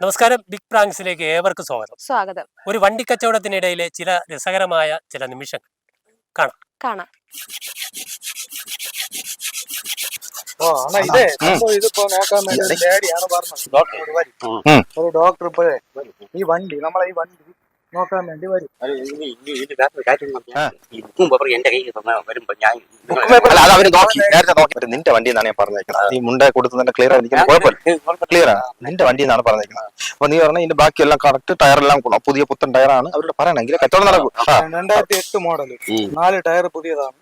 നമസ്കാരം ബിഗ് പ്രാങ്സിലേക്ക് ഏവർക്കും സ്വാഗതം. സ്വാഗതം. ഒരു വണ്ടി കച്ചവടത്തിനിടയിലെ ചില രസകരമായ ചില നിമിഷങ്ങൾ കാണാം. കാണാം. ഓ അണ്ണാ ഇതേ സംഭവം ഇതിപ്പോ നോക്കാൻ വേണ്ടി ഒരു പറഞ്ഞത്. ഒരു ഡോക്ടർ ഇപ്പോഴേ ഈ വണ്ടി നമ്മളെ ഈ വണ്ടി നോക്കാൻ വേണ്ടി വരും. നിന്റെ വണ്ടി എന്നാണ് ഞാൻ പറഞ്ഞേക്കുന്നത്. ഈ മുണ്ട കൊടുത്ത് തന്നെ ക്ലിയർ ആയിരിക്കും കുഴപ്പമില്ല. ക്ലിയർ ആണ് നിന്റെ വണ്ടി എന്നാണ് പറഞ്ഞേക്കുന്നത്. അപ്പൊ നീ പറഞ്ഞ ഇതിന്റെ ബാക്കിയെല്ലാം കറക്റ്റ് ടയറെല്ലാം പുതിയ പുത്തൻ ടയറാണ് അവരോട് പറയണമെങ്കിൽ കച്ചവടം നടക്കും. രണ്ടായിരത്തി എട്ട് മോഡൽ നാല് ടയർ പുതിയതാണ്.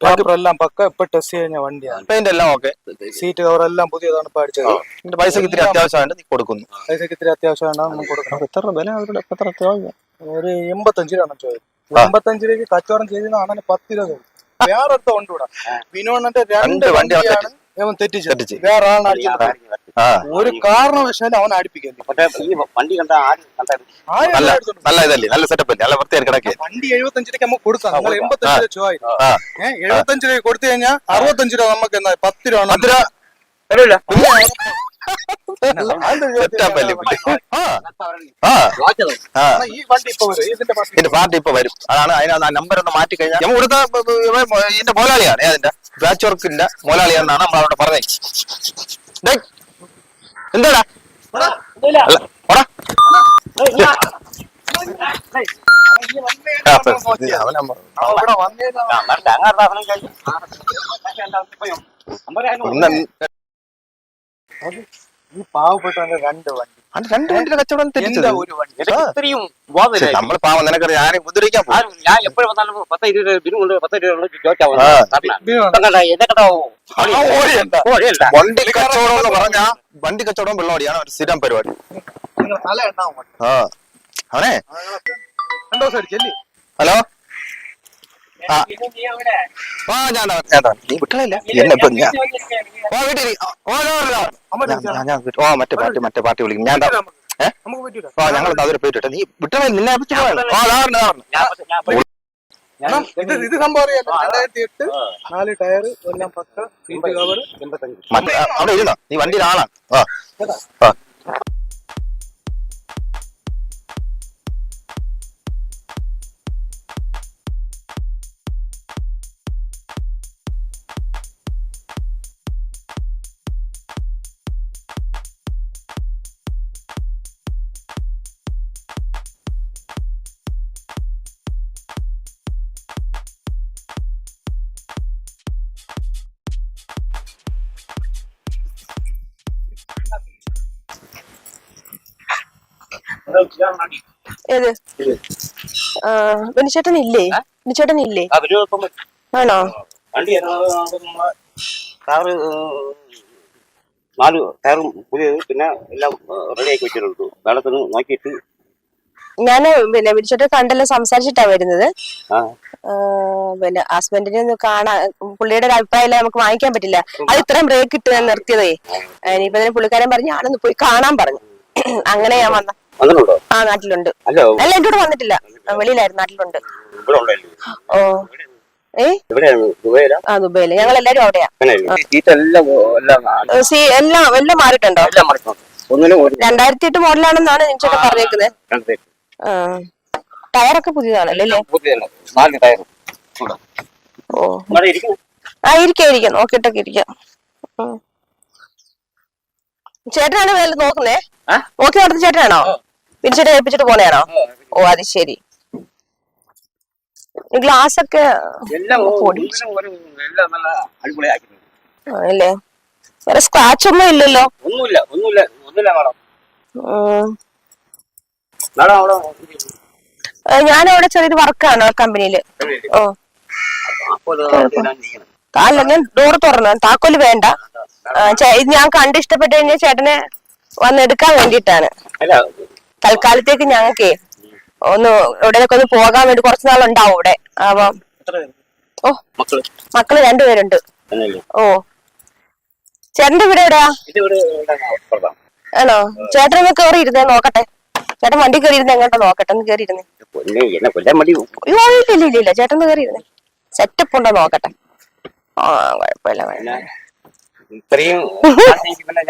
പേപ്പർ എല്ലാം പക്ക ഇപ്പൊ ടെസ്റ്റ് കഴിഞ്ഞ വണ്ടിയാണ്. പെയിന്റ് എല്ലാം ഓക്കെ സീറ്റ് കവർ എല്ലാം പുതിയതാണ് ഇപ്പൊ അടിച്ചത്. നിന്റെ പൈസക്ക് ഇത്തിരി അത്യാവശ്യമായിട്ട് നീ കൊടുക്കുന്നു. പൈസക്ക് ഇത്തിരി അത്യാവശ്യമാണ് കൊടുക്കണം എത്ര വില അവരുടെ എത്ര അത്യാവശ്യം? ഒരു എൺപത്തഞ്ച് രൂപ ചോദിച്ചത്. എൺപത്തഞ്ച് രൂപയ്ക്ക് കച്ചവടം ചെയ്തതാണ് പത്ത് രൂപ വേറെ അടുത്ത വണ്ടി കൂടാ വിനോദന്റെ രണ്ട് വണ്ടിയാണ് അവൻ തെറ്റിച്ചത് തെറ്റിച്ച്. വേറെ ആളിനെ അടിച്ചത് ആ. ഒരു കാരണവശാലും അവൻ അടുപ്പിക്കല്ലേ പക്ഷേ ഈ വണ്ടി കണ്ട ആരും കണ്ടായിരുന്നു ആരും നല്ല എടുത്തോണ്ട് നല്ല ഇതല്ലേ? നല്ല സെറ്റപ്പ് അല്ലേ? നല്ല വൃത്തിയായി കിടക്കേ. വണ്ടി എഴുപത്തഞ്ച് രൂപയ്ക്ക് നമുക്ക് കൊടുക്കാം. നിങ്ങൾ. എൺപത്തഞ്ച് രൂപ ചോദിച്ചു ആ. ഏഹ് എഴുപത്തഞ്ച് രൂപ കൊടുത്തു കഴിഞ്ഞാൽ അറുപത്തഞ്ച് രൂപ നമുക്ക് എന്നാ പത്ത് രൂപ പത്ത് രൂപ. ഇതിന്റെ പാർട്ടി ഇപ്പൊ വരും. അതാണ് അതിന് നമ്പർ ഒന്ന് മാറ്റി കഴിഞ്ഞാൽ ബ- ഇവൻ ഇതിന്റെ മോലാളിയാണ്. അതിന്റെ ബാച്ച് വർക്കിന്റെ മോലാളിയാണെന്നാണ് നമ്മൾ അവിടെ പറഞ്ഞത്. എന്താടാ? അല്ല, ഈ പാവപ്പെട്ടവന്റെ രണ്ട് വണ്ടി. അത് രണ്ട് വണ്ടിയുടെ കച്ചവടം തെറ്റിച്ചത് എന്താ ഒരു വണ്ടി? ആ. ഇത്രയും നമ്മൾ പാവം നിനക്കറിയാം ആരെയും പോകും ആരും ഞാൻ എപ്പോഴും വന്നാലും പത്ത് ഇരുപത് ബില്ല് കൊണ്ട് പത്ത് ഇരുപത് ചോദിച്ചാൽ ആ. ഇതിനുണ്ട്. എന്നെ കേട്ടോ. ആ, ഓടിയണ്ട. ഓടിയല്ല വണ്ടി കച്ചവടം എന്ന് പറഞ്ഞാ വണ്ടി കച്ചവടം വെള്ളോടിയാണ് ഒരു സ്ഥിരം പരിപാടി. നിങ്ങൾ തല എണ്ണാൻ മതി. ആ. അവനെ? രണ്ടു ദിവസം അടിച്ചല്ലേ? ഹലോ? ആ. ആ ഞാൻ നീ വിട്ടളില്ല എന്നെ ഇപ്പൊ ഞാൻ ഓ വീട്ടിൽ ഞാൻ- വിട്ടു. ഓ മറ്റേ പാർട്ടി മറ്റേ പാർട്ടി വിളിക്കും. ഞാൻ ദാ- ഏ? ഓ ഞങ്ങൾ അവരെ പോയിട്ട് നീ വിട്ടളെ നിന്നെ അപ്പച്ചി പോയാണ്. ഓ അതാ പറഞ്ഞത്. ഞാൻ ഞാൻ ഇത് ഇത് സംഭവം അറിയാലോ രണ്ടായിരത്തി എട്ട് നാല് ടയർ എല്ലാം പത്ത് സീറ്റ് കവർ എൺപത്തഞ്ച് മറ്റേ ആ, അവിടെ ഇരുന്നോ. നീ വണ്ടിയിലാണോ ആ ആ ഏത്? ബിനിച്ചേട്ടൻ ഇല്ലേ ബിനിച്ചേട്ടൻ ഇല്ലേ ആണോ? കാറ് നാല് ടയറും പുതിയത്. പിന്നെ എല്ലാം റെഡിയാക്കി വെച്ചിട്ടുണ്ട്. വെള്ളത്തിന് നോക്കിയിട്ട്. ഞാൻ പിന്നെ ബിനിച്ചേട്ടൻ കണ്ടല്ലോ സംസാരിച്ചിട്ടാ വരുന്നത്. പിന്നെ ഹസ്ബൻഡിനെ ഒന്ന് കാണാ പുള്ളിയുടെ ഒരു അഭിപ്രായം നമുക്ക് വാങ്ങിക്കാൻ പറ്റില്ല. അത് ഇത്രയും ബ്രേക്ക് ഇട്ട് ഞാൻ നിർത്തിയതേ. ഇനിയിപ്പോ പുള്ളിക്കാരൻ പറഞ്ഞു ഞാനൊന്ന് പോയി കാണാൻ പറഞ്ഞു. അങ്ങനെ ഞാൻ വന്ന വന്നിട്ടുണ്ടോ? ആ നാട്ടിലുണ്ട്. അല്ല അല്ല എന്റെ കൂടെ വന്നിട്ടില്ല വെളിയിലായിരുന്നു നാട്ടിലുണ്ട്. ഓ. ആ ദുബൈയിൽ. ഞങ്ങൾ എല്ലാരും അവിടെയാ എല്ലാം എല്ലാം സി എല്ലാം എല്ലാം മാറിയിട്ടുണ്ടോ? രണ്ടായിരത്തി എട്ട് മോഡലാണെന്നാണ് ബിനിച്ചേട്ടൻ പറഞ്ഞേക്കുന്നത് ടയറൊക്കെ പുതിയതാണല്ലേ അല്ലേ? ഓ. ആ ഇരിക്കാം ഇരിക്കാം. നോക്കിട്ടൊക്കെ ഇരിക്കാം. ചേട്ടനാണ് നോക്കുന്നേ? നോക്കി നടത്തുന്ന ചേട്ടനാണോ? പിരിച്ചിട്ട് ഏൽപ്പിച്ചിട്ട് പോണേണോ ഓ അത് ശരി. ഗ്ലാസ് ഒക്കെ അല്ലേ? വേറെ സ്ക്രാച്ച് ഒന്നും ഇല്ലല്ലോ. ഒന്നുമില്ല ഒന്നുമില്ല ഒന്നുമില്ല മാഡം. ഞാൻ അവിടെ ചെറിയൊരു വർക്കാണ് കമ്പനിയിൽ. ഓ. അല്ല ഞാൻ ഡോർ തുറന്നു. താക്കോൽ വേണ്ട. ഇത് ഞാൻ കണ്ട് ഇഷ്ടപ്പെട്ട് കഴിഞ്ഞാൽ ചേട്ടനെ വന്ന് എടുക്കാൻ വേണ്ടിയിട്ടാണ്. അല്ല തൽക്കാലത്തേക്ക് ഞങ്ങൾക്കേ ഒന്ന് എവിടെയൊക്കെ ഒന്ന് പോകാൻ വേണ്ടി കുറച്ച് നാൾ ഉണ്ടാവും ഇവിടെ അപ്പം? ഓ മക്കൾ? രണ്ടുപേരുണ്ട് ഓ. ചേട്ടന്റെ വീട് എവിടെയാ. ആണോ? ചേട്ടൻ ഒന്ന് കയറി ഇരുന്നേ നോക്കട്ടെ. ചേട്ടൻ വണ്ടി കയറി ഇരുന്ന് എങ്ങോട്ടാ നോക്കട്ടെ ഒന്ന് കയറി ഇരുന്നേ ഇല്ല ഇല്ല ഇല്ല ഇല്ല. ചേട്ടൻ കയറി ഇരുന്നേ സെറ്റപ്പ് ഉണ്ടോ നോക്കട്ടെ. ആ കുഴപ്പമില്ല കുഴപ്പമില്ല. ഇത്രയും പിന്നെ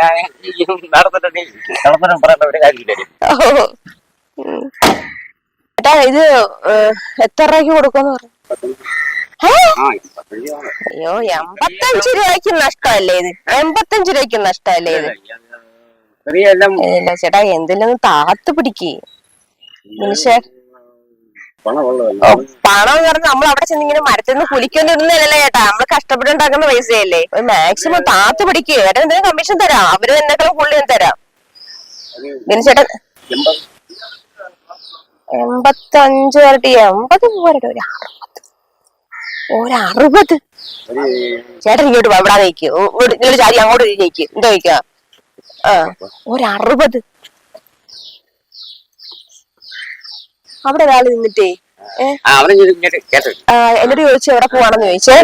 ഞാൻ പറയേണ്ട ഒരു കാര്യമില്ല. ഏട്ടാ ഇത് എത്ര രൂപയ്ക്ക് കൊടുക്കുമെന്ന് പറഞ്ഞു. അയ്യോ എൺപത്തഞ്ച് രൂപയ്ക്ക് നഷ്ടമല്ലേ ഇത്? എൺപത്തഞ്ച് രൂപയ്ക്ക് നഷ്ടമല്ലേ ഇത്? ചേട്ടാ എന്തെല്ലാം താത്ത് പിടിക്കേ. മനുഷ്യ പണം എന്ന് പറഞ്ഞാൽ നമ്മൾ അവിടെ ചെന്ന് ഇങ്ങനെ മരത്തിൽ നിന്ന് കുലിക്കൊണ്ടിരുന്നല്ലേ ചേട്ടാ നമ്മൾ കഷ്ടപ്പെട്ടുണ്ടാക്കുന്ന പൈസയല്ലേ? മാക്സിമം താത്ത് പിടിക്കുക ചേട്ടൻ എന്തെങ്കിലും കമ്മീഷൻ തരാം. അവർ എന്നെക്കാളും പുള്ളി ഞാൻ തരാം. പിന്നെ ചേട്ടൻ എൺപത് എൺപത്തഞ്ച് വരട്ടെ. എൺപത് പോരട്ടെ. ഒരു അറുപത്. ഒരു അറുപത്. ചേട്ടൻ ഇങ്ങോട്ട് ഇവിടെ ഇങ്ങോട്ട് ചാരി അങ്ങോട്ട് നിൽക്ക് എന്താ ചോദിക്ക? ആ ഒരു അറുപത്. അവിടെ ഒരാൾ നിന്നിട്ടേ എന്നോട് ചോദിച്ചു എവിടെ പോവാണെന്ന് ചോദിച്ചേ.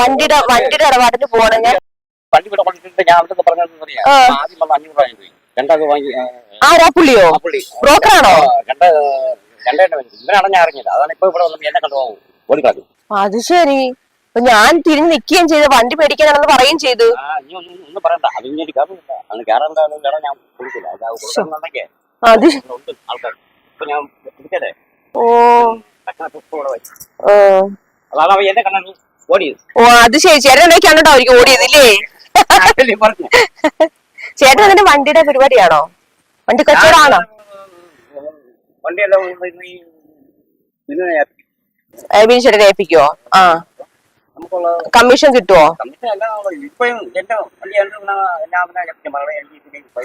വണ്ടിയുടെ വണ്ടിയുടെ ഇടപാടിന് പോവാണ് ഞാൻ. ആരാ പുള്ളിയോ? ബ്രോക്കറാണോ? അത് ശരി. ഞാൻ തിരിഞ്ഞ് നിൽക്കുകയും ചെയ്തു വണ്ടി മേടിക്കാനാണെന്ന് പറയുകയും ചെയ്തു. അത് ഞാൻ വിളിച്ചതേ ഓ. ഓ. അതാണ് അവൻ എന്നെ കണ്ടു ഓടിയത് ഓ അത് ശരി. ചേട്ടൻ എന്തൊക്കെയാണോ അവർക്ക് ഓടിയതില്ലേ? അതല്ലേ ചേട്ടൻ അതിന്റെ വണ്ടിയുടെ പരിപാടിയാണോ? വണ്ടി കച്ചവടമാണോ ബിനു ചേട്ടനെ ഏൽപ്പിക്കുവോ? ആ. കമ്മീഷൻ കിട്ടുവോ?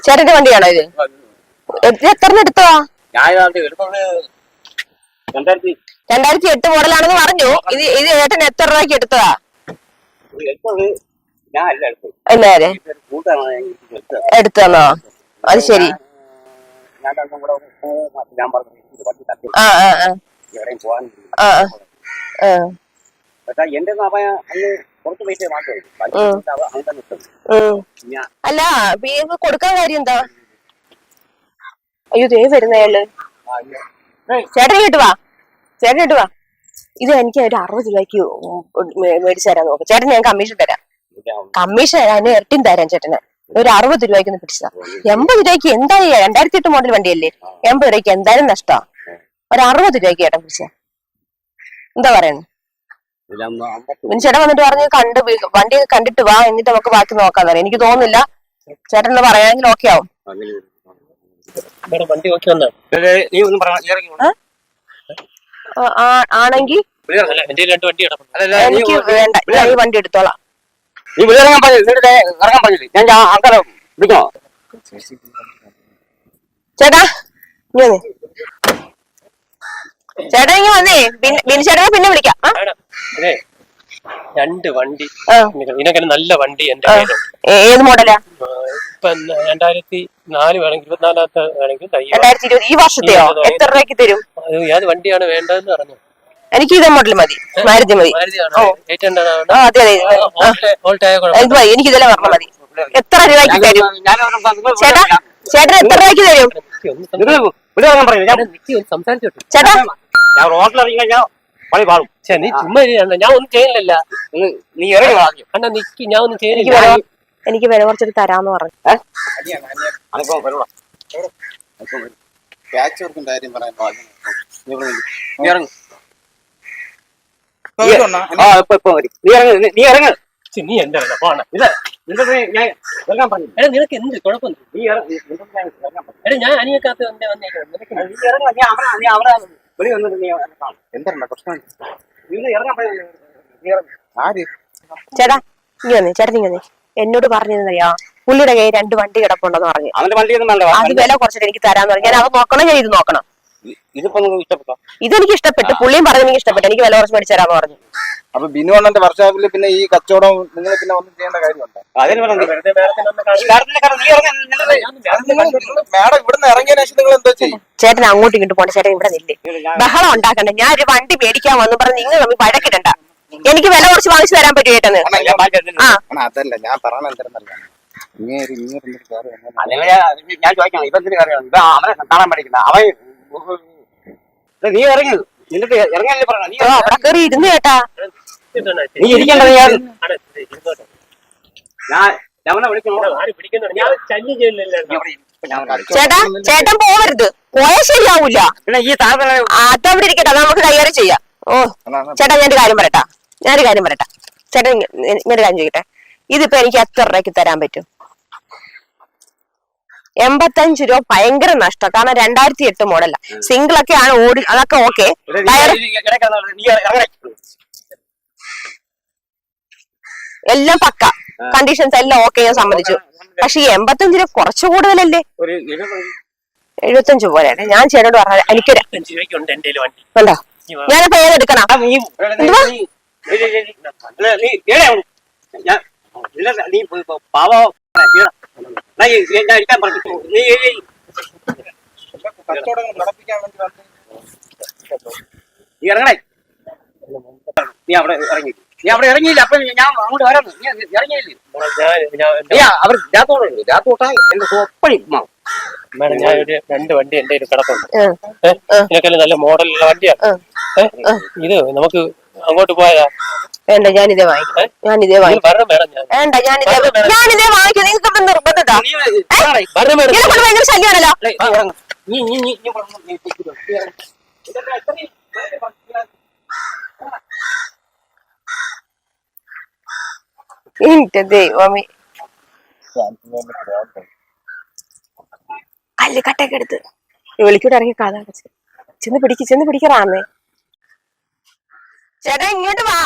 ചേട്ടന്റെ വണ്ടിയാണോ ഇത്? ഇത്. എത്ര എടുത്തോ ഞാൻ ഇതാണ്ട് എടുത്തത് രണ്ടായിരത്തി രണ്ടായിരത്തി എട്ട് മോഡലാണെന്ന് പറഞ്ഞു. ഇത് ഇത് ഏട്ടൻ എത്ര രൂപയ്ക്ക് എടുത്തതാ? എടുത്തോ ഞാൻ അല്ല എടുത്തത്. എല്ലാരെ. ഇതൊരു കൂട്ടാണ് എനിക്ക് അത് ശരി. ഞാൻ രണ്ടും കൂടെ ഞാൻ പറഞ്ഞു ഇത് വണ്ടി തട്ടി. ആ ആ ആ. എവിടെയും പോകാൻ ആ ആ. എന്റെ അല്ല കൊടുക്കാൻ കാര്യം എന്താ? അയ്യോ ദേ വരുന്നയാൾ. ചേട്ടൻ കേട്ട് വാ. ചേട്ടൻ കേട്ട് വാ. ഇത് എനിക്ക് ഒരു അറുപത് രൂപയ്ക്ക് മേടിച്ചു തരാൻ നോക്കാം. ചേട്ടൻ ഞാൻ കമ്മീഷൻ തരാം. കമ്മീഷൻ അതിന് ഇരട്ടിയും തരാം ചേട്ടന്. ഒരു അറുപത് രൂപയ്ക്ക് ഒന്ന് പിടിച്ചതാ. എൺപത് രൂപയ്ക്ക് എന്തായാലും രണ്ടായിരത്തി എട്ട് മോഡൽ വണ്ടിയല്ലേ? എൺപത് രൂപയ്ക്ക് എന്തായാലും നഷ്ടമാ ഒരു അറുപത് രൂപയ്ക്ക് ചേട്ടൻ പിടിച്ച എന്താ അമ്പത്തി ചേട്ടൻ വന്നിട്ട് പറഞ്ഞു കണ്ട് വണ്ടി കണ്ടിട്ട് വാ. എന്നിട്ട് നമുക്ക് ബാക്കി നോക്കാന്ന് പറയാം. എനിക്ക് തോന്നുന്നില്ല. ചേട്ടൻ ഒന്ന് പറയാമെങ്കിൽ ഓക്കെ ആവും. വണ്ടി വന്നാണ് നീ ഒന്നും ആണെങ്കിൽ അല്ല എന്റെ രണ്ട് വണ്ടി കിടപ്പുണ്ട്. അല്ലല്ല, നീ എനിക്ക് ഒന്ന് വേണ്ട ഞാൻ ഈ വണ്ടി എടുത്തോളാം. നീ വിളിയിറങ്ങാൻ പറഞ്ഞു ഇറങ്ങാൻ പറഞ്ഞില്ലേ ഞാൻ ആൾക്കാരെ വിളിക്കണോ? ചേട്ടാ ചേട്ടാ ഇങ്ങനെ വന്നേ. പിന്നെ ബിനു ചേട്ടനെ പിന്നെ വിളിക്കാം. രണ്ട് വണ്ടി. നല്ല വണ്ടി എന്റെ ഏത് മോഡലാ? രണ്ടായിരത്തി നാല് വേണമെങ്കിൽ ഇരുപത്തിനാലാമത്തെ വേണമെങ്കിൽ തയ്യോ രണ്ടായിരത്തി ഇരുപത് ഈ വർഷത്തെയോ? എത്ര രൂപയ്ക്ക് തരും? അത് ഏത് വണ്ടിയാണ് വേണ്ടതെന്ന് പറഞ്ഞു. എനിക്ക് ഇതേ മോഡൽ മതി. മാരുതി മതി. മാരുതിയാണ്. ഓ. ആ അതെ ആ, ഇത് മതി എനിക്ക് ഇതെല്ലാം പറഞ്ഞാൽ മതി. എത്ര രൂപയ്ക്ക് തരും? ചേട്ടാ ചേട്ടൻ എത്ര രൂപയ്ക്ക് തരും? നിക്കി ഒന്ന് സംസാ- വിളിയിറങ്ങാൻ ഞാൻ നിക്കി ഒന്ന് സംസാരിച്ചോട്ടെ ചേട്ടാ. ഞാൻ റോട്ടിൽ ഇറങ്ങി കഴിഞ്ഞാൽ പണി പാടും ഛെ, നീ ചുമ്മാ ഇരിക്കണ്ട. ഞാൻ ഒന്നും ചെയ്യുന്നില്ല നീ നീ ഇറങ്ങി. അണ്ണാ നിക്കി ഞാൻ ഒന്നും എനിക്ക് ചെയ്യുന്നില്ല എനിക്ക് വില കുറച്ചിട്ട് തരാന്ന് പറഞ്ഞു. നിനക്ക് എന്ത് കുഴപ്പം ഞാൻ അനിയക്കാത്ത എന്താ പ്രശ്നം? ചേട്ടാ ഇങ്ങനെ ചേട്ടൻ ഇങ്ങനെ വന്നേ. എന്നോട് പറഞ്ഞിരുന്നറിയാ? പുള്ളിയുടെ കയ്യിൽ രണ്ട് വണ്ടി കിടപ്പുണ്ടെന്ന് പറഞ്ഞു. അവന്റെ വണ്ടിയൊന്നും വേണ്ട അത് വില കുറച്ചിട്ട് എനിക്ക് തരാന്ന് പറഞ്ഞു. ഞാൻ അത് നോക്കണം ഞാൻ ഇത് നോക്കണം. ഇതിപ്പോ നിങ്ങൾക്ക് ഇഷ്ടപ്പെട്ടോ? ഇതെനിക്ക് ഇഷ്ടപ്പെട്ടു. പുള്ളിയും പറഞ്ഞു എനിക്ക് ഇഷ്ടപ്പെട്ടു. എനിക്ക് വില കുറച്ച് മേടിച്ചു തരാന്ന് പറഞ്ഞു. അപ്പൊ ബിനു അണ്ണന്റെ വർഷാപ്പിൽ പിന്നെ ഈ കച്ചവടം നിങ്ങൾ പിന്നെ ഒന്നും ചെയ്യേണ്ട കാര്യമുണ്ട്? മാഡം ഇവിടുന്ന് ഇറങ്ങിയ ശേഷം നിങ്ങൾ എന്താ ചെയ്യും? ചേട്ടൻ അങ്ങോട്ടും ഇങ്ങോട്ട് പോണ്ട ചേട്ടൻ ഇവിടെ നില്ലേ. ബഹളം ഉണ്ടാക്കണ്ട. ഞാൻ ഒരു വണ്ടി മേടിക്കാൻ വന്നു പറഞ്ഞു നിങ്ങൾ തമ്മിൽ വഴക്കിടണ്ട. എനിക്ക് വില കുറച്ച് വാങ്ങിച്ചു തരാൻ പറ്റും ചേട്ടന്? ഞാൻ അതല്ല ഞാൻ പറയണ എന്തെന്നറിയാം? ഞാൻ- ഞാൻ ചോദിക്കണം ഇവ എന്തിനു കറിയാണ് ഇവ അവനെ കാണാൻ പഠിക്കുന്ന അവൻ നീ ഇറങ്ങി. നിന്നിട്ട് ഇറങ്ങാനല്ലേ പറഞ്ഞ നീ അവിടെ കയറി ഇരുന്ന് ചേട്ടാ നീ ഇരിക്കണ്ടത് ഞാൻ ഞാൻ ഞാൻ ഞാൻ. ചേട്ടാ ചേട്ടൻ പോവരുത്. പോയാൽ ശരിയാവൂല. പിന്നെ ഈ അതവിടെ ഇരിക്കട്ടെ നമുക്ക് കൈകാര്യം ചെയ്യാം. ഓ ചേട്ടാ ഞാനൊരു കാര്യം പറയട്ടാ. ഞാനൊരു കാര്യം പറയട്ടെ. ചേട്ടൻ ഇങ്ങ- ഇങ്ങനൊരു കാര്യം ചോദിക്കട്ടെ. ഇതിപ്പോ എനിക്ക് എത്ര രൂപയ്ക്ക് തരാൻ പറ്റും? എൺപത്തഞ്ച് രൂപ ഭയങ്കര നഷ്ടം. കാരണം രണ്ടായിരത്തി എട്ട് മോഡല. സിംഗിൾ ഒക്കെ ആണ് ഓടി അതൊക്കെ ഓക്കെ. എല്ലാം പക്ക. കണ്ടീഷൻസ് എല്ലാം ഓക്കെ ഞാൻ സമ്മതിച്ചു. പക്ഷെ ഈ എൺപത്തഞ്ച് രൂപ കുറച്ച് കൂടുതലല്ലേ? എഴുപത്തഞ്ച് പോലെയാണ്. ഞാൻ ചേട്ടനോട് പറഞ്ഞ എനിക്കൊരു ഞാനിപ്പോ ഏതെടുക്കണം നീ? ഞാൻ ഇല്ല, നീ പാവ. ഞാൻ പറഞ്ഞു നീ നീ ഇറങ്ങണേ. നീ അവിടെ ഇറങ്ങി. നീ അവിടെ ഇറങ്ങിയില്ല അപ്പൊ ഞാൻ അങ്ങോട്ട് വരാം. നീ ഇറങ്ങിയില്ലേ? ഞാൻ ഞാൻ നീ അവർ രാത്തോടുണ്ട് രാത്തോട്ടാ എന്റെ സ്വപ്പണി മാഡം ഞാൻ ഒരു രണ്ട് വണ്ടി എന്റെ കിടപ്പുണ്ട്. ഇതിനൊക്കെ നല്ല മോഡലുള്ള വണ്ടിയാണ് ഇത് നമുക്ക് അങ്ങോട്ട് പോയാ? വേണ്ട ഞാനിതേ വാങ്ങിക്കാം. ഞാനിതേ വാങ്ങിക്കാം. വേണ്ട ഞാനിതേ ഞാനിതേ വാങ്ങിക്കാം. നിങ്ങൾക്ക് ഇപ്പം നിർബന്ധത്താ നീ ഇറങ്ങണേ. വരണം മേഡം ഇതിനെ കൊണ്ട് ഭയങ്കര ഇത്രയും എന്റെ ദൈവമേ. അല്ല കട്ടൊക്കെ എടുത്ത്. വിളിക്കൂടെ ഇറങ്ങി കഥ അടച്ച് ചെന്ന് പിടിക്ക് ചെന്ന് പിടിക്കറാന്നേ ചേട്ടാ ഇങ്ങോട്ട് വാ.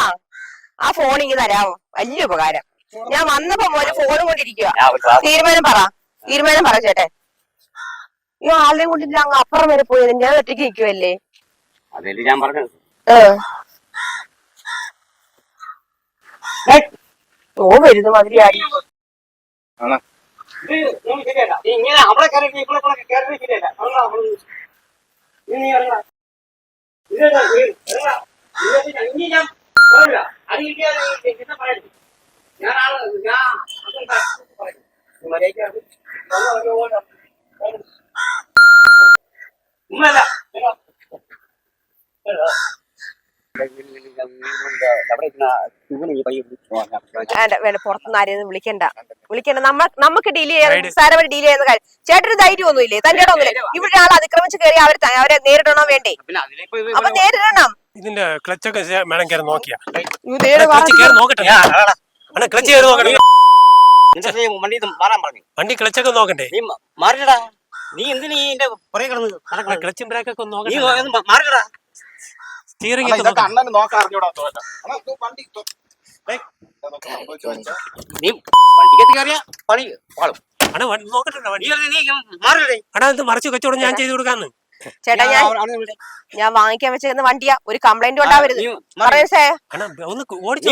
ആ ഫോൺ ഇങ്ങ് തരാമോ? വലിയ ഉപകാരം. ഞാൻ വന്നപ്പോ മോനെ ഫോണും കൊണ്ടിരിക്കുക തീരുമാനം പറ. തീരുമാനം പറ ചേട്ടൻ ഈ ആളുടെയും കൊണ്ടില്ല അങ്ങ് അപ്പുറം വരെ പോയത് ഞാൻ ഒറ്റയ്ക്ക് നിൽക്കുവല്ലേ അതല്ലേ ഞാൻ പറഞ്ഞത്. ഏഹ് ഓ വരുന്ന മാതിരി ആയി ഇങ്ങനെ അവിടെ കയറി കയറി ശരിയല്ല. അവിടെ ഇനി ഞാൻ പോകില്ല. അത് കിട്ടിയാൽ എന്നെ പറയരുത്. ഞാൻ ആൾ വേണ്ട പുറത്തുനിന്ന് ആരെയും വിളിക്കണ്ട. വിളിക്കണ്ട. നമ്മൾ നമുക്ക് ഡീൽ ചെയ്യാൻ സാരമായി ഡീൽ ചെയ്യുന്ന കാര്യം. ചേട്ടന് ധൈര്യം ഒന്നുമില്ലേ? തന്റെ ഒന്നുമില്ലേ? ഇവിടെ ആൾ അതിക്രമിച്ച് കയറി അവരെ ത- അവരെ നേരിടണോ വേണ്ടേ? അപ്പൊ നേരിടണം. ഇതിന്റെ ക്ലച്ചൊക്കെ മേഡം കയറി നോക്കിയാ. ക്ലച്ച് നോക്കട്ടെ. അണ്ണാ ക്ലച്ച് കയറി നോക്കട്ടെ. വണ്ടി മാറാൻ പറഞ്ഞു. വണ്ടി ക്ലച്ചൊക്കെ നോക്കണ്ടേ? നീ മ- നീ എന്തിനീ എന്റെ പുറകെ കിടന്ന്? ക്ലച്ചും ബ്രേക്കൊക്കെ ഒന്ന് നീ നോക്കട്ടെ ഒന്ന് സ്റ്റിയറിംഗ് അണ്ണാ, ഒക്കെ അണ്ണന് നോക്കാൻ അറിഞ്ഞൂടാ വണ്ടി. നീ വണ്ടിക്കകത്ത് കയറിയ പണി പാളും. അണ്ണാ നോക്കട്ടെ അണ്ണാ ഇത് മറിച്ച് കച്ചവടം ഞാൻ ചെയ്ത് കൊടുക്കാന്ന്. ചേട്ടാ ഞാൻ ഞാൻ വാങ്ങിക്കാൻ വെച്ചിരുന്ന വണ്ടിയാ. ഒരു കംപ്ലൈന്റ് ഉണ്ടാവരുത്. പറയൂ സേ. അണ്ണാ ഒന്ന് നീ ഓടിച്ചു.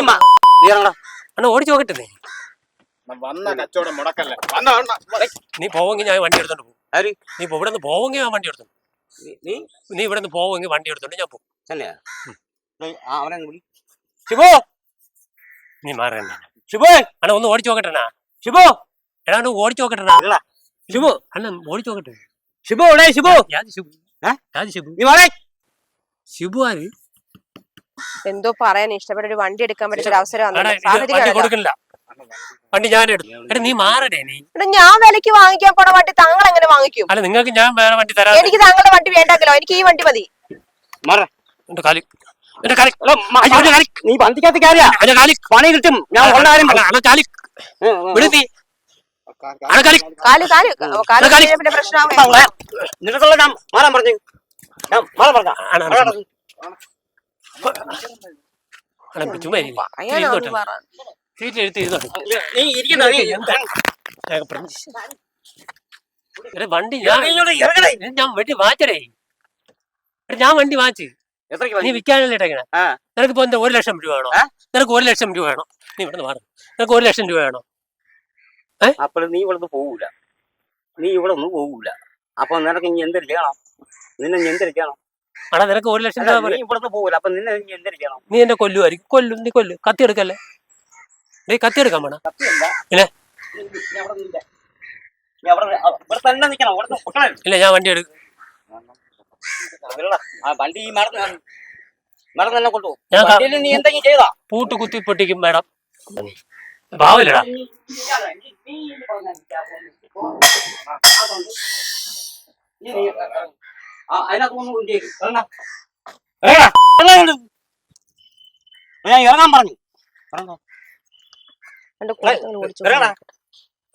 അണ്ണാ ഓടിച്ചു നോക്കട്ടെ നീ. അണ്ണാ, വന്ന കച്ചവടം മുടക്കല്ലേ? വന്ന അണ്ണാ. നീ പോവെങ്കിൽ ഞാൻ വണ്ടി എടുത്തോണ്ട് പോകും? നീ ഇവിടെ നിന്ന് പോവെങ്കിൽ ഞാൻ വണ്ടി എടുത്തോണ്ട് നീ- ഇവിടെ നിന്ന് പോവെങ്കിൽ വണ്ടി എടുത്തോണ്ട് ഞാൻ പോകും. ഷിബു നീ മാറണ്ട ഷിബു അണ ഒന്ന് ഓടിച്ചു നോക്കട്ടെ. ഷിബു എടാ ഓടിച്ചു നോക്കട്ടെ അണ്ണാ. അണ്ണ ഓടിച്ചു നോക്കട്ടെ. ഷിബു എടേ ഷിബു ഞാൻ ഷിബു യാത് ഷിബു നീ മാറേ. ഷിബു ആര്? എന്തോ പറയാൻ ഇഷ്ടപ്പെട്ട ഒരു വണ്ടി എടുക്കാൻ പറ്റിയ ഒരു അവസരം വണ്ടി സാഹചര്യം കൊടുക്കില്ല വണ്ടി ഞാൻ എടുത്തു എടാ നീ മാറടേ നീ. എടാ ഞാൻ വിലക്ക് വാങ്ങിക്കാൻ പോണ വണ്ടി താങ്കൾ എങ്ങനെ വാങ്ങിക്കും? അല്ല നിങ്ങൾക്ക് ഞാൻ വേറെ വണ്ടി തരാം. എനിക്ക് താങ്കളുടെ വണ്ടി വേണ്ടല്ലോ എനിക്ക് ഈ വണ്ടി മതി. മാറേ. എന്റെ കാലി. എന്റെ കാലി. നീ വണ്ടിക്കകത്ത് കയറിയാ. എന്റെ കാലി. പണി കിട്ടും. ഞാൻ ഉള്ള കാര്യം അണ്ണാ കാലി. വിടുത്തി കാലി കാൽ. കാൽ കാൽ. കാൽ. കഴിഞ്ഞാ പിന്നെ പ്രശ്നമാവും നിനക്കുള്ള ഞാൻ മാറാൻ പറഞ്ഞു. ഞാൻ മാറാൻ പറഞ്ഞ. വണ്ടി ഞാൻ വണ്ടി വാങ്ങിച്ചടേ എടാ, ഞാൻ വണ്ടി വാങ്ങിച്ച് എത്രയ്ക്ക് നീ? വിൽക്കാനല്ലേ ഇട്ടേക്കണേ. നിനക്ക് ഇപ്പൊ എന്താ ഒരു ലക്ഷം രൂപ വേണോ? നിനക്ക് ഒരു ലക്ഷം രൂപ വേണോ. നീ ഇവിടെ മാറും. നിനക്ക് ഒരു ലക്ഷം രൂപ വേണോ? അപ്പോൾ നീ ഇവിടുന്ന് പോവൂല. പോകൂല നീ ഇവിടെ ഒന്നും പോകൂല അപ്പൊ നിനക്ക് ഇനി എന്തിരിക്കണം നിന്നെ ഇനി എന്തിരിക്കണം ആടാ നിനക്ക് ഒരു ലക്ഷം രൂപ നീ ഇവിടുന്ന് പോവൂല. പോകൂല അപ്പൊ നിന്നെ ഇനി എന്തിരിക്കണം നീ എന്നെ കൊല്ലുമായിരിക്കും കൊല്ലും നീ കൊല്ലും. കത്തി എടുക്കല്ലേ? നീ കത്തി എടുക്കാൻ വേണം സത്യമല്ല ഇല്ലേ? ഞാൻ വണ്ടി എടുക്കും. വണ്ടി മറന്ന് മേഡം തന്നെ കൊണ്ടുപോകും. പൂട്ട് കുത്തി പൊട്ടിക്കും മാഡം. പാവില്ലടാ. ഞാൻ ഇറങ്ങാൻ പറഞ്ഞു.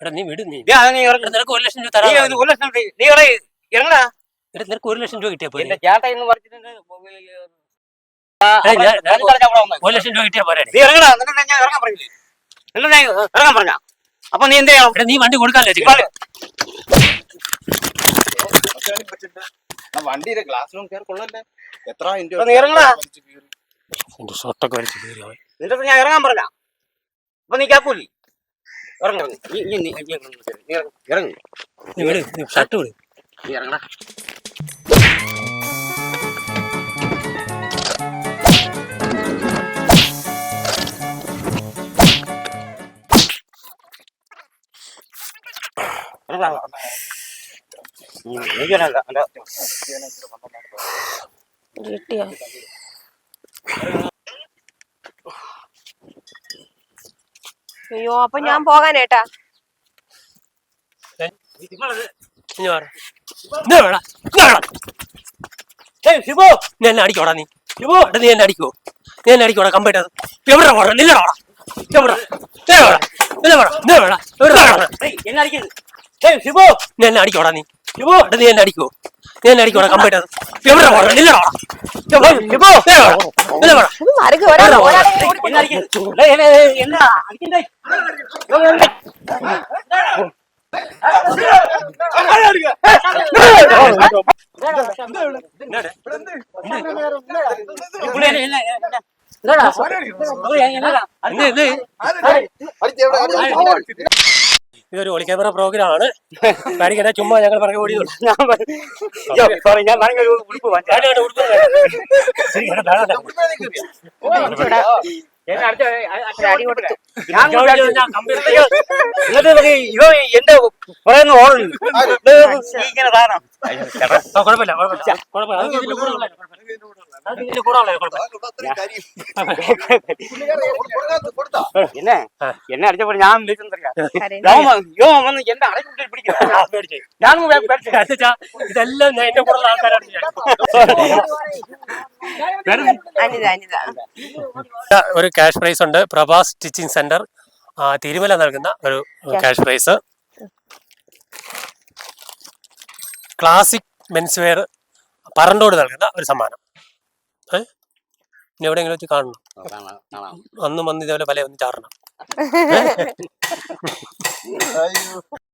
നീ വിട് നീ നിനക്ക് ഒരു ലക്ഷം രൂപ തരാം ഒരു ലക്ഷം രൂപ- നീ ഇറങ്ങടാ? എടാ നിനക്ക് ഒരു ലക്ഷം രൂപ കിട്ടിയാ പോലെ ചേട്ട എന്ന് പറഞ്ഞിട്ടുണ്ട് ആ, ഏയ്, അവിടെ ഞാൻ- ഞാൻ- വഴി പറഞ്ഞ് അവിടെ വന്നത്. ഒരു ലക്ഷം രൂപ കിട്ടിയാ പോരെ. നീ ഇറങ്ങടാ ഞാൻ ഇറങ്ങാൻ പറഞ്ഞില്ലേ? എന്നിട്ട് ഞാൻ ഇറങ്ങാൻ പറഞ്ഞ? അപ്പൊ നീ എന്ത് ചെയ്യണം? നീ വണ്ടി കൊടുക്കാല്ലേ വണ്ടിയുടെ ഗ്ലാസ്സിലും കയറി കൊള്ളല്ലേ? എത്ര ഷർട്ടൊക്കെ വലിച്ചു കയറി. എന്നിട്ട് ഞാൻ ഇറങ്ങാൻ പറഞ്ഞ? അപ്പൊ നീ കേക്കൂലി? ഇറങ്ങി ഇറങ്ങി. ഷർട്ട് വിട്. നീ ഇറങ്ങടാ. കിട്ടിയോ? അയ്യോ അപ്പൊ ഞാൻ പോകാനേട്ടാ. ശിവു നീ എന്നെ അടിക്കോടാ നീ ശിവോ നീ എന്നെ അടിക്കോ നീ എന്നെ അടിക്കോടാ കമ്പ്യൂട്ടർ എവിടെ പോടാ നില്ലടാ എവിടെ എവിടെ എവിടെ എവിടെ എവിടെ ഏയ് എന്നെ അടിക്കരുത്. ഏയ് ശിവു നീ എന്നെ അടിക്കോടാ നീ. എടാ നീ എന്നെ അടിക്കോ. നീ എന്നെ അടിക്കോടാ കമ്പിട്ടത്. എവിടെ പോടാ? നില്ലടാ എവിടെ? നീ വേടാ ഇതൊരു ഒളിക്യാമറ പ്രോഗ്രാം ആണ്. കാണിക്കട്ടെ ചുമ്മാ ഞങ്ങൾ പറഞ്ഞ ഓടിയതുള്ളൂ ഞാൻ sorry, ഞാൻ പറഞ്ഞ ഒരു ഉടുപ്പ് ഉടുപ്പ് എന്നെ ഇവ എന്റെ പറയുന്ന ഓടുന്നു. ഇങ്ങനെ സാധനം. കുഴപ്പമില്ല കുഴപ്പമില്ല. ഉള്ളതല്ലേ, എന്നെ. എന്നെ അടിച്ചപ്പോൾ ഞാൻ. യോ വന്ന് എന്റെ അടച്ചു പേടിച്ച്. ഞാൻ ഇതെല്ലാം എന്റെ കൂടെ ആൾക്കാരാണ് ഞാൻ. അനിത അനിത. ഒരു ക്യാഷ് പ്രൈസ് ഉണ്ട്. പ്രഭാസ് സ്റ്റിച്ചിങ് സെന്റർ തിരുമല നൽകുന്ന ഒരു cash prize classic mens wear Parandode നൽകുന്ന ഒരു സമ്മാനം. ഏ? ഇനി എവിടെയെങ്കിലും വെച്ച് കാണണം. കാണാം, കാണാം. അന്നും വന്ന് ഇതേപോലെ പല ഒന്ന് ചാടണം